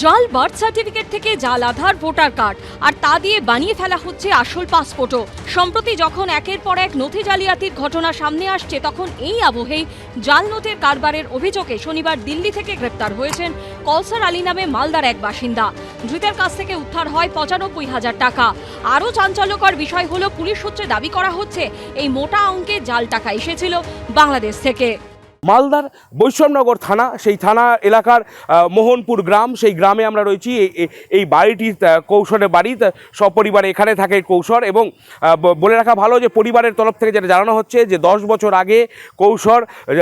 জাল birth certificate থেকে জাল আধার, ভোটার কার্ড। আর তা দিয়ে বানিয়ে ফেলা হচ্ছে আসল পাসপোর্টও। সম্প্রতি যখন একের পর এক নথি জালিয়াতির ঘটনা সামনে আসছে, তখন এই আবহেই জাল নোটের কারবারের অভিযোগে শনিবার দিল্লি থেকে গ্রেপ্তার হয়েছেন কলসার আলী নামে মালদার এক বাসিন্দা। ধৃতের কাছ থেকে উদ্ধার হয় পঁচানব্বই হাজার টাকা। আরও চাঞ্চল্যকর বিষয় হলো, পুলিশ সূত্রে দাবি করা হচ্ছে, এই মোটা অঙ্কে জাল টাকা এসেছিল বাংলাদেশ থেকে। মালদার বৈষ্ণবনগর থানা সেই থানা এলাকার মোহনপুর গ্রাম সেই গ্রামে আমরা রয়েছি। এই- বাড়িটি কৌশলের বাড়ি সপরিবারে এখানে থাকে কৌশল এবং বলে রাখা ভালো যে পরিবারের তরফ থেকে যেটা জানানো হচ্ছে যে দশ বছর আগে কৌশল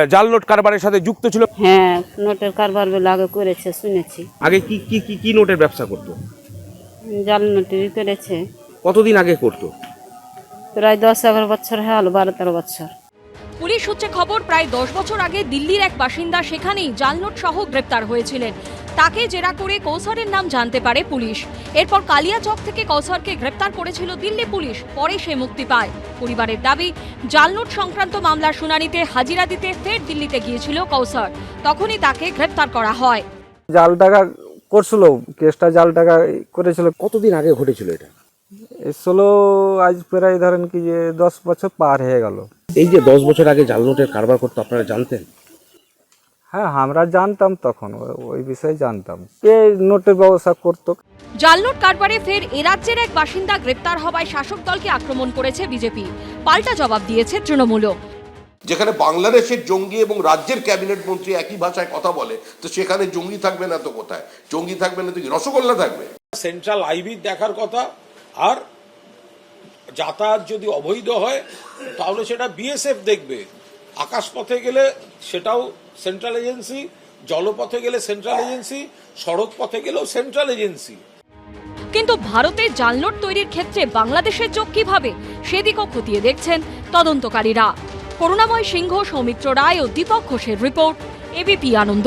জাল নোট কারবারের সাথে যুক্ত ছিল। হ্যাঁ নোটের কারবার আগে করেছে শুনেছি। আগে কি কি কি কি নোটের ব্যবসা করতো? জাল নোটেরই করেছে। কতদিন আগে করতো? প্রায় দশ এগারো বছর হয়ে হলো বারো তেরো বছর। পুলিশ হচ্ছে খবর প্রায় দশ বছর আগে দিল্লির এক বাসিন্দা সেখানেই জালনোট সহ গ্রেপ্তার হয়েছিলেন। তাকে জেরা করে কৌসারের নাম জানতে পারে পুলিশ। এরপর কালিয়াচক থেকে কৌসারকে গ্রেপ্তার করেছিল দিল্লি পুলিশ পরে সে মুক্তি পায়। পরিবারের দাবি জালনোট সংক্রান্ত মামলার শুনানিতে হাজিরা দিতে ফের দিল্লিতে গিয়েছিল কৌসার। তখনই তাকে গ্রেপ্তার করা হয়। জাল টাকা করছিল কেসটা জাল টাকা করেছিল। কতদিন আগে ঘটেছিল এটা? এসলো আজ প্রায় ধরেন কি যে দশ বছর পার হয়ে গেল। এই যে দশ বছর আগে জাল নোটের কারবার করতো আপনারা জানতেন? হ্যাঁ আমরা জানতাম তখন ওই বিষয়ে জানতাম। কে নোটের ব্যবস্থা করতো? জালনোট কারবারে ফের এ রাজ্যের এক বাসিন্দা গ্রেপ্তার হওয়ায় শাসক দলকে আক্রমণ করেছে বিজেপি। পাল্টা জবাব দিয়েছে তৃণমূলও। যেখানে বাংলাদেশের জঙ্গি এবং রাজ্যের ক্যাবিনেট মন্ত্রী একই ভাষায় কথা বলে তো সেখানে জঙ্গি থাকবে না তো কোথায়? জঙ্গি থাকবে না তো কি? রসগোল্লা থাকবে? সেন্ট্রাল আইবি দেখার কথা আর যাতায়াত যদি অবৈধ হয়, তাহলে সেটা বিএসএফ দেখবে। আকাশপথে গেলে সেটাও সেন্ট্রাল এজেন্সি জলপথে গেলে সেন্ট্রাল এজেন্সি সড়ক পথে গেলেও সেন্ট্রাল এজেন্সি কিন্তু ভারতে জালনোট তৈরির ক্ষেত্রে বাংলাদেশের চোখ কীভাবে, সেদিকও খতিয়ে দেখছেন তদন্তকারীরা। করুণাময় সিংহ, সৌমিত্র রায় ও দীপক ঘোষের রিপোর্ট এবিপি আনন্দ।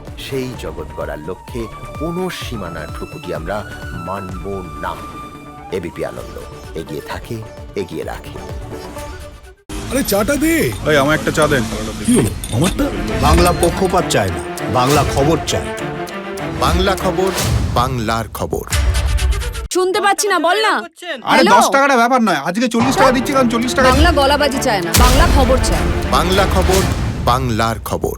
সেই জগৎ গড়ার লক্ষ্যে কোনো সীমানার ঠুকুটি আমরা মানব না। এবিপি আনন্দ এগিয়ে থাকে এগিয়ে রাখে। আরে চাটা দে। এই আমার একটা চা দেন। কি হলো? আমারটা? বাংলা পক্ষপাত চায় না বাংলা খবর চায়। বাংলা খবর বাংলার খবর। শুনতে পাচ্ছি না বল না। আরে? দশ টাকাটা ব্যাপার নয় আজকে চল্লিশ টাকা দিচ্ছি কারণ চল্লিশ টাকা বাংলা গলাবাজি চায় না বাংলা খবর চায় বাংলা খবর বাংলার খবর।